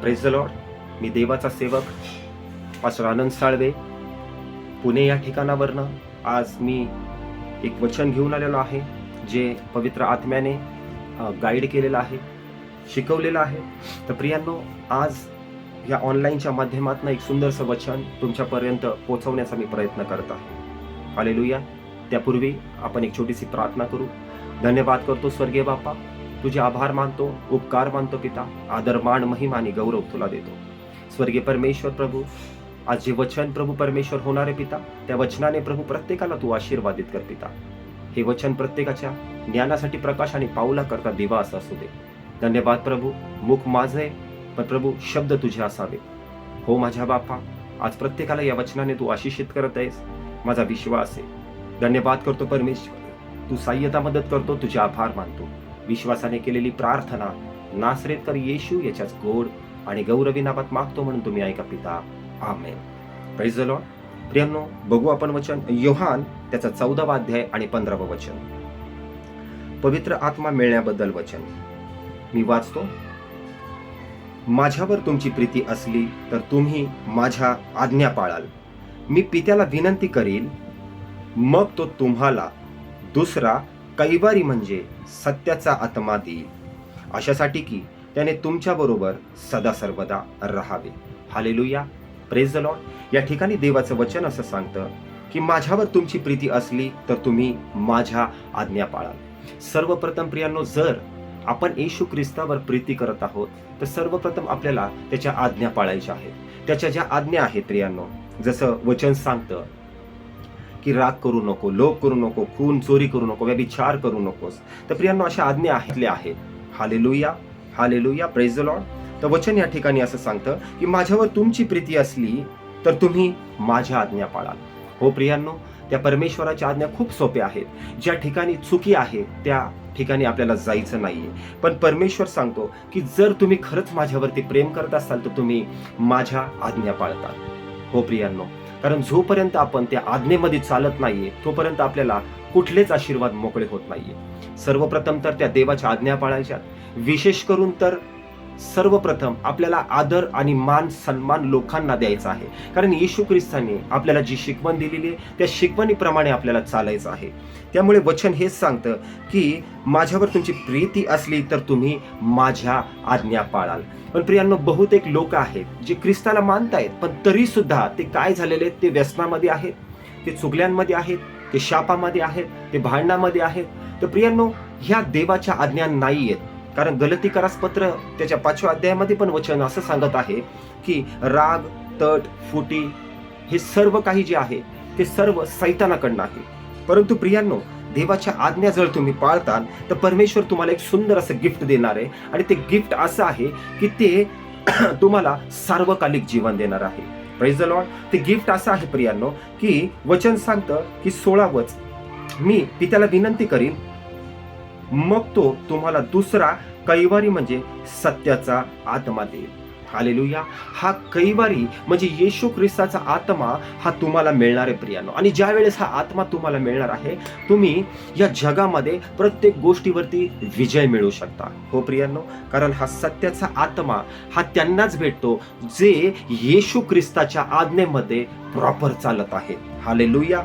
Praise the Lord मी देवाचा सेवक pastor आनंद साळवे. पुणे या ठिकाणावरनं आज मी एक वचन घेऊन आलेलो आहे जे पवित्र आत्म्याने गाईड केलेलं आहे शिकवलेलं आहे. तर प्रियांनो आज या ऑनलाईनच्या माध्यमातून एक सुंदरसं वचन तुमच्यापर्यंत पोचवण्याचा मी प्रयत्न करत आहे. आलेलुया त्यापूर्वी आपण एक छोटीशी प्रार्थना करू. धन्यवाद करतो स्वर्गीय बापा तुझे आभार मानतो उपकार मानतो पिता आदर मान महिमा आणि गौरव तुला देतो. स्वर्गीय परमेश्वर प्रभू आज जे वचन प्रभू परमेश्वर होणारे पिता त्या वचनाने प्रभू प्रत्येकाला तू आशीर्वादित कर पिता. हे वचन प्रत्येकाच्या ज्ञानासाठी प्रकाश आणि पाऊला करता दिवा असा असू दे. धन्यवाद प्रभू मुख माझे पण प्रभू शब्द तुझे असावे हो माझ्या बापा आज प्रत्येकाला या वचनाने तू आशिषित करत आहेस माझा विश्वास आहे. धन्यवाद करतो परमेश्वर. तू साह्यता मदत करतो तुझे आभार मानतो. विश्वासाने केलेली प्रार्थना नासरेतकर येशू याच्याच गोड आणि गौरवी नावात मागतो म्हणून तुम्ही ऐका पिता. आमेन. प्రైజ్ प्रियांनो बघू आपण वचन. योहान त्याचा चौदावा अध्याय आणि पंधरावं वचन. पवित्र आत्मा मिळण्याबद्दल वचन. मी वाचतो. माझ्यावर तुमची प्रीती असली तर तुम्ही माझ्या आज्ञा पाळाल. मी पित्याला विनंती करील मग तो तुम्हाला दुसरा कैवारी म्हणजे सत्याचा आत्मा देईल अशासाठी की त्याने तुमच्याबरोबर सदा सर्वदा राहावे. हालेलुया प्रेज द लॉर्ड या ठिकाणी देवाचं वचन असं सांगतं की माझ्यावर तुमची प्रीती असली तर तुम्ही माझ्या आज्ञा पाळाल. सर्वप्रथम प्रियांनो जर आपण येशू ख्रिस्तावर प्रीती करत आहोत तर सर्वप्रथम आपल्याला त्याच्या आज्ञा पाळायच्या आहेत. त्याच्या ज्या आज्ञा आहेत प्रियांनो जसं वचन सांगतं की राग करू नको लोभ करू नको खून चोरी करू नको व्यभिचार करू नकोस. तर प्रियांनो अशा आज्ञा आहेतल्या आहेत. Hallelujah hallelujah praise the lord तर वचन या ठिकाणी असं सांगतं की माझ्यावर तुमची प्रीती असली तर तुम्ही माझ्या आज्ञा पाळाल. हो प्रियांनो त्या परमेश्वराच्या आज्ञा खूप सोप्या आहेत. ज्या ठिकाणी चुकी आहे त्या ठिकाणी आपल्याला जायचं नाहीये. पण परमेश्वर सांगतो की जर तुम्ही खरंच माझ्यावरती प्रेम करत असाल तर तुम्ही माझ्या आज्ञा पाळतात हो प्रियांनो कारण जोपर्यंत आपण त्या आज्ञेमध्ये चालत नाहीये तोपर्यंत आपल्याला कुठलेच आशीर्वाद मोकळे होत नाहीये. सर्वप्रथम तर त्या देवाच्या आज्ञा पाळायच्या विशेष करून तर सर्वप्रथम आपल्याला आदर आणि मान सन्मान लोकांना द्यायचा आहे. कारण येशू ख्रिस्ताने आपल्याला जी शिकवण दिलेली आहे त्या शिकवणीप्रमाणे आपल्याला चालायचं आहे. त्यामुळे वचन हेच सांगतं की माझ्यावर तुमची प्रीती असली तर तुम्ही माझ्या आज्ञा पाळाल. पण प्रियांनो बहुतेक लोक आहेत जे ख्रिस्ताला मानतायत पण तरी सुद्धा ते काय झालेले आहेत? ते व्यसनामध्ये आहेत ते चुगल्यांमध्ये आहेत ते शापामध्ये आहेत ते भांडणामध्ये आहेत. तर प्रियांनो ह्या देवाच्या आज्ञा नाही आहेत कारण गलतीकारास पत्र त्याच्या पाचव्या अध्यायामध्ये पण वचन असं सांगत आहे की राग तट फुटी हे सर्व काही जे आहे ते सर्व सैतानाकडनं आहे. परंतु प्रियांनो देवाच्या आज्ञा जर तुम्ही पाळताल तर परमेश्वर तुम्हाला एक सुंदर असं गिफ्ट देणार आहे. आणि ते गिफ्ट असं आहे की ते तुम्हाला सार्वकालिक जीवन देणार आहे. प्रेज द लॉर्ड ते गिफ्ट असं आहे प्रियांनो की वचन सांगतं की सोळावच मी पित्याला विनंती करीन मग तो तुम्हाला दुसरा कैवारी म्हणजे सत्याचा आत्मा देईल. हालेलुया. हा कैवारी म्हणजे येशू ख्रिस्ताचा आत्मा हा तुम्हाला मिळणार आहे प्रियानो. आणि ज्या वेळेस हा आत्मा तुम्हाला मिळणार आहे तुम्ही या जगामध्ये प्रत्येक गोष्टीवरती विजय मिळवू शकता. हो प्रियांनो कारण हा सत्याचा आत्मा हा त्यांनाच भेटतो जे येशू ख्रिस्ताच्या आज्ञेमध्ये प्रॉपर चालत आहे हालेलुया.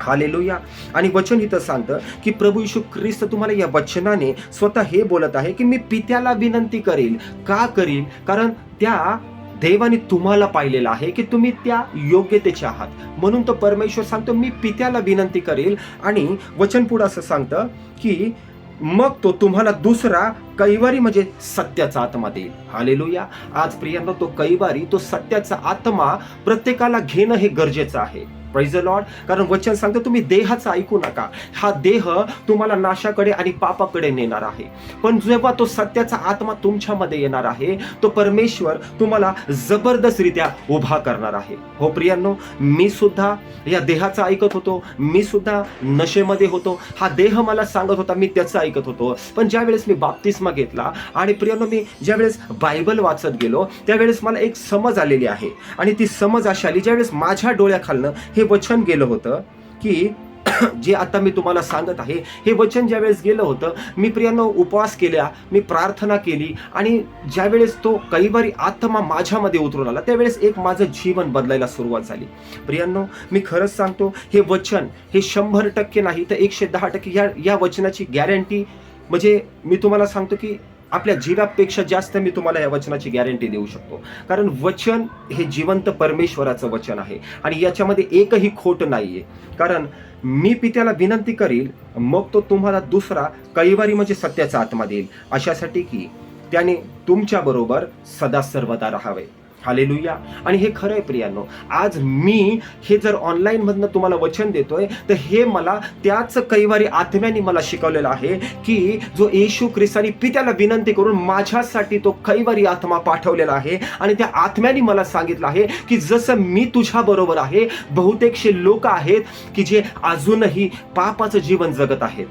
हालेलुया. आणि वचन इथं सांगतं की प्रभू यशू ख्रिस्त तुम्हाला या वचनाने स्वतः हे बोलत आहे की मी पित्याला विनंती करेल. का करील? कारण त्या देवाने तुम्हाला पाहिलेलं आहे की तुम्ही त्या योग्यतेचे आहात. म्हणून तो परमेश्वर सांगतो मी पित्याला विनंती करेल. आणि वचन पुढं असं सांगतं की मग तो तुम्हाला दुसरा कैवारी म्हणजे सत्याचा आत्मा देईल. हालेलुया. आज प्रियांना तो कैवारी तो सत्याचा आत्मा प्रत्येकाला घेणं हे गरजेचं आहे. प्रेज लॉर्ड कारण वचन सांगतं तुम्ही देहाचा ऐकू नका. हा देह तुम्हाला नाशाकडे आणि पापाकडे नेणार आहे. पण जेव्हा तो सत्याचा आत्मा तुमच्यामध्ये येणार आहे तो परमेश्वर तुम्हाला जबरदस्तरित्या उभा करणार आहे. हो प्रियांनो मी सुद्धा या देहाचा ऐकत होतो. मी सुद्धा नशेमध्ये होतो. हा देह मला सांगत होता मी त्याचं ऐकत होतो. पण ज्यावेळेस मी बाप्तिस्मा घेतला आणि प्रियांनो मी ज्यावेळेस बायबल वाचत गेलो त्यावेळेस मला एक समज आलेली आहे. आणि ती समज अशी आली ज्यावेळेस माझ्या डोळ्याखालनं हे हे वचन गेलं होतं की जे आता मी तुम्हाला सांगत आहे हे वचन ज्यावेळेस गेलं होतं मी प्रियांनो उपवास केल्या मी प्रार्थना केली आणि ज्यावेळेस तो कैवारी आत्मा माझ्यामध्ये उतरून आला त्यावेळेस एक माझं जीवन बदलायला सुरुवात झाली. प्रियांनो मी खरंच सांगतो हे वचन हे शंभर टक्के नाही तर एकशे दहा टक्के या या वचनाची गॅरंटी म्हणजे मी तुम्हाला सांगतो की आपल्या जीवापेक्षा जास्त मी तुम्हाला या वचनाची गॅरंटी देऊ शकतो. कारण वचन हे जिवंत परमेश्वराचं वचन आहे. आणि याच्यामध्ये एकही खोट नाहीये. कारण मी पित्याला विनंती करील मग तो तुम्हाला दुसरा कैवारी म्हणजे सत्याचा आत्मा देईल. अशासाठी की त्याने तुमच्याबरोबर सदा सर्वदा राहावे. हालेलुया. आणि हे खरं आहे प्रियांनो आज मी हे जर ऑनलाईनमधनं तुम्हाला वचन देतोय तर हे मला त्याच कैवारी आत्म्याने मला शिकवलेलं आहे की जो येशू ख्रिस्तानी पित्याला विनंती करून माझ्यासाठी तो कैवारी आत्मा पाठवलेला आहे आणि त्या आत्म्याने मला सांगितलं आहे की जसं मी तुझ्या बरोबर आहे बहुतेकशे लोक आहेत की जे अजूनही पापाचं जीवन जगत आहेत.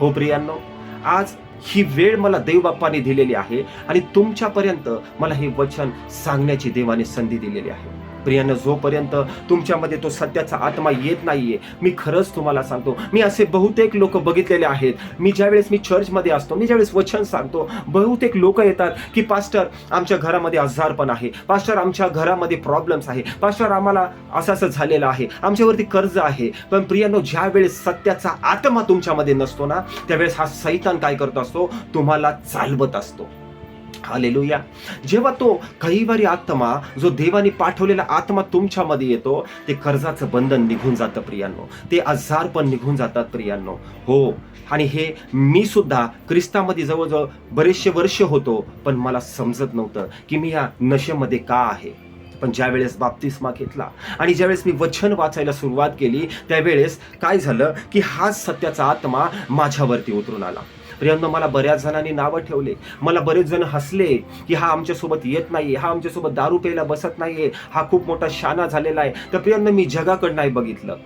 हो प्रियांनो आज ही वेळ मला देवबाप्पाने दिलेली आहे आणि तुमच्यापर्यंत मला हे वचन सांगण्याची देवाने संधी दिलेली आहे. प्रियानं जोपर्यंत तुमच्यामध्ये तो सत्याचा आत्मा येत नाहीये मी खरंच तुम्हाला सांगतो मी असे बहुतेक लोक बघितलेले आहेत. मी ज्यावेळेस मी चर्चमध्ये असतो मी ज्यावेळेस वचन सांगतो बहुतेक लोक येतात की पास्टर आमच्या घरामध्ये आजारपण आहे. पास्टर आमच्या घरामध्ये प्रॉब्लेम्स आहे. पास्टर आम्हाला असं असं झालेलं आहे. आमच्यावरती कर्ज आहे. पण प्रियानो ज्यावेळेस सत्याचा आत्मा तुमच्यामध्ये नसतो ना त्यावेळेस हा सैतान काय करत असतो? तुम्हाला चालवत असतो. हालेलुया जेव्हा तो कैवारी आत्मा जो देवाने पाठवलेला आत्मा तुमच्यामध्ये येतो ते कर्जाचं बंधन निघून जातं प्रियांनो. ते आजार पण निघून जातात प्रियांनो. हो आणि हे मी सुद्धा ख्रिस्तामध्ये जवळजवळ बरेचसे वर्ष होतो पण मला समजत नव्हतं की मी या नशेमध्ये का आहे. पण ज्या वेळेस बाप्तिस्मा घेतला आणि ज्यावेळेस मी वचन वाचायला सुरुवात केली त्यावेळेस काय झालं की हा सत्याचा आत्मा माझ्यावरती उतरून आला. प्रियांनो मला बऱ्याच जणांनी नावं ठेवले. मला बरेच जण हसले की हा आमच्यासोबत येत नाही हा आमच्यासोबत दारू प्यायला बसत नाहीये हा खूप मोठा शाना झालेला आहे. तर प्रियांनो मी जगाकडं नाही बघितलं.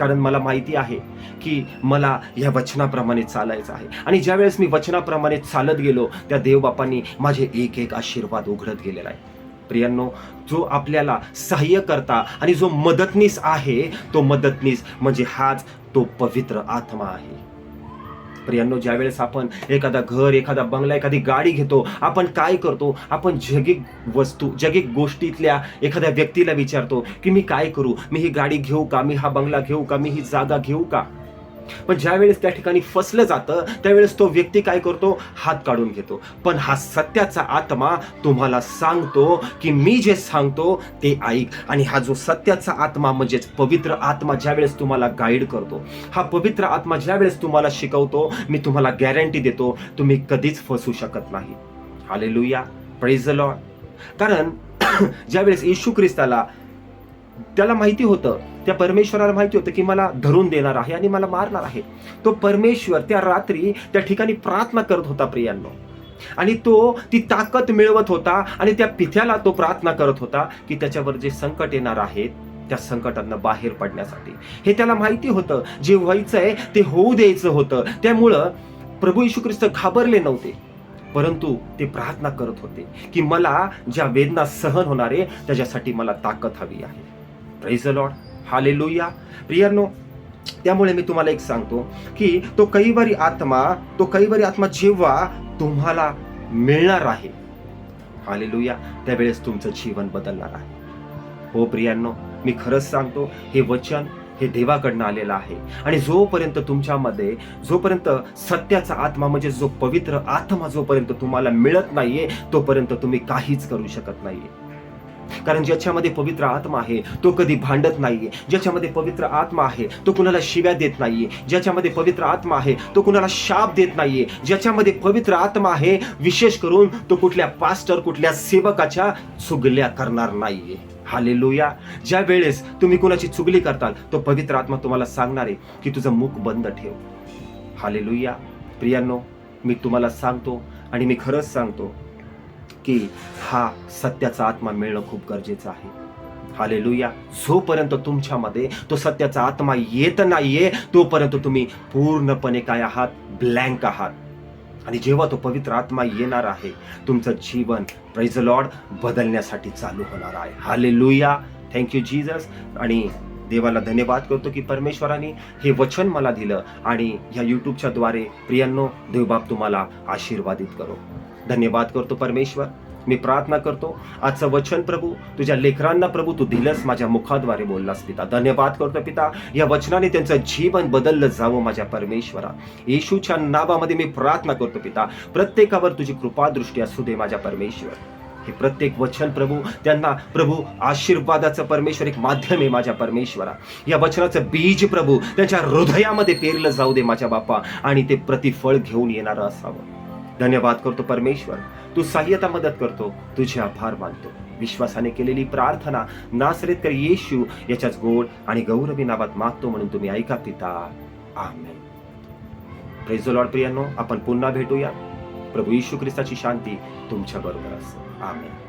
कारण मला माहिती आहे की मला या वचनाप्रमाणे चालायचं आहे. आणि ज्यावेळेस मी वचनाप्रमाणे चालत गेलो त्या देवबापांनी माझे एक एक आशीर्वाद उघडत गेलेला आहे. प्रियांनो जो आपल्याला सहाय्य करता आणि जो मदतनीस आहे तो मदतनीस म्हणजे हाच तो पवित्र आत्मा आहे. प्रियांनो ज्यावेळेस आपण एखादा घर एखादा बंगला एखादी गाडी घेतो आपण काय करतो? आपण जगिक वस्तू जगिक गोष्टीतल्या एखाद्या व्यक्तीला विचारतो की मी काय करू? मी ही गाडी घेऊ का? मी हा बंगला घेऊ का? मी ही जागा घेऊ का? पण ज्यावेळेस त्या ठिकाणी फसलं जातं त्यावेळेस तो व्यक्ती काय करतो? हात काढून घेतो. पण हा सत्याचा आत्मा तुम्हाला सांगतो की मी जे सांगतो ते ऐक. आणि हा जो सत्याचा आत्मा म्हणजेच पवित्र आत्मा ज्यावेळेस तुम्हाला गाईड करतो हा पवित्र आत्मा ज्यावेळेस तुम्हाला शिकवतो मी तुम्हाला गॅरंटी देतो तुम्ही कधीच फसू शकत नाही. आले लुया प्रेज द कारण ज्यावेळेस येशू ख्रिस्ताला त्याला माहिती होतं त्या परमेश्वराला माहिती होतं की मला धरून देणार आहे आणि मला मारणार आहे. तो परमेश्वर त्या रात्री त्या ठिकाणी प्रार्थना करत होता प्रियांनो. आणि तो ती ताकद मिळवत होता आणि त्या पिथ्याला तो प्रार्थना करत होता की त्याच्यावर जे संकट येणार आहेत त्या संकटांना बाहेर पडण्यासाठी. हे त्याला माहिती होतं. जे व्हायचंय ते होऊ द्यायचं होतं. त्यामुळं प्रभू यशू ख्रिस्त घाबरले नव्हते. परंतु ते प्रार्थना करत होते की मला ज्या वेदना सहन होणार आहे त्याच्यासाठी मला ताकद हवी आहे. प्रेज लॉर्ड हालेलुया प्रियर्नो त्यामुळे मी तुम्हाला एक सांगतो की तो कैवारी आत्मा तो कैवारी आत्मा जेव्हा तुम्हाला मिळणार आहे हालेलुया त्यावेळेस तुमचं जीवन बदलणार आहे. हो प्रियांनो मी खरंच सांगतो हे वचन हे देवाकडनं आलेलं आहे. आणि जोपर्यंत तुमच्यामध्ये जोपर्यंत सत्याचा आत्मा म्हणजे जो पवित्र आत्मा जोपर्यंत तुम्हाला मिळत नाहीये तोपर्यंत तुम्ही काहीच करू शकत नाहीये. कारण ज्याच्यामध्ये पवित्र आत्मा आहे तो कधी भांडत नाहीये. ज्याच्यामध्ये पवित्र आत्मा आहे तो कुणाला शिव्या देत नाहीये. ज्याच्यामध्ये पवित्र आत्मा आहे तो कुणाला शाप देत नाहीये. ज्याच्यामध्ये पवित्र आत्मा आहे विशेष करून तो कुठल्या पास्टर कुठल्या सेवकाच्या चुगल्या करणार नाहीये. हालेलुया ज्या वेळेस तुम्ही कुणाची चुगली करताल तो पवित्र आत्मा तुम्हाला सांगणार आहे की तुझं मुख बंद ठेव. हालेलुया प्रियांनो मी तुम्हाला सांगतो आणि मी खरंच सांगतो की हा सत्याचा आत्मा मिळणं खूप गरजेचं आहे. हालेलुया. जोपर्यंत तुमच्यामध्ये तो सत्याचा आत्मा येत नाहीये तोपर्यंत तुम्ही पूर्णपणे काय आहात? ब्लँक आहात. आणि जेव्हा तो पवित्र आत्मा येणार आहे तुमचं जीवन प्రైज लॉर्ड बदलण्यासाठी चालू होणार आहे. हालेलुया. थँक्यू जीजस आणि देवाला धन्यवाद करतो की परमेश्वराने हे वचन मला दिलं. आणि ह्या यूट्यूबच्या द्वारे प्रियांनो देवबाप तुम्हाला आशीर्वादित करो. धन्यवाद करतो परमेश्वर. मी प्रार्थना करतो. आजचं वचन प्रभू तुझ्या लेकरांना प्रभू तू दिलंस माझ्या मुखाद्वारे बोललास पिता. धन्यवाद करतो पिता. या वचनाने त्यांचं जीवन बदललं जावं माझ्या परमेश्वरा. येशूच्या नावामध्ये मी प्रार्थना करतो पिता. प्रत्येकावर तुझी कृपादृष्टी असू दे माझ्या परमेश्वर. हे प्रत्येक वचन प्रभू त्यांना प्रभू आशीर्वादाचं परमेश्वर एक माध्यम आहे माझ्या परमेश्वरा. या वचनाचं बीज प्रभू त्यांच्या हृदयामध्ये पेरलं जाऊ दे माझ्या बापा. आणि ते प्रतिफळ घेऊन येणारं असावं. धन्यवाद करतो परमेश्वर. तू सहाय्यता मदत करतो. तुझे आभार मानतो. विश्वासाने केलेली प्रार्थना नासरेत येशू याच्याच गोड आणि गौरवी नावात मागतो म्हणून तुम्ही ऐका पिता. आमेन. प्रेज लॉर्ड प्रियांनो. आपण पुन्हा भेटूया. प्रभू येशू ख्रिस्ताची शांती तुमच्या बरोबर असेल आमेन.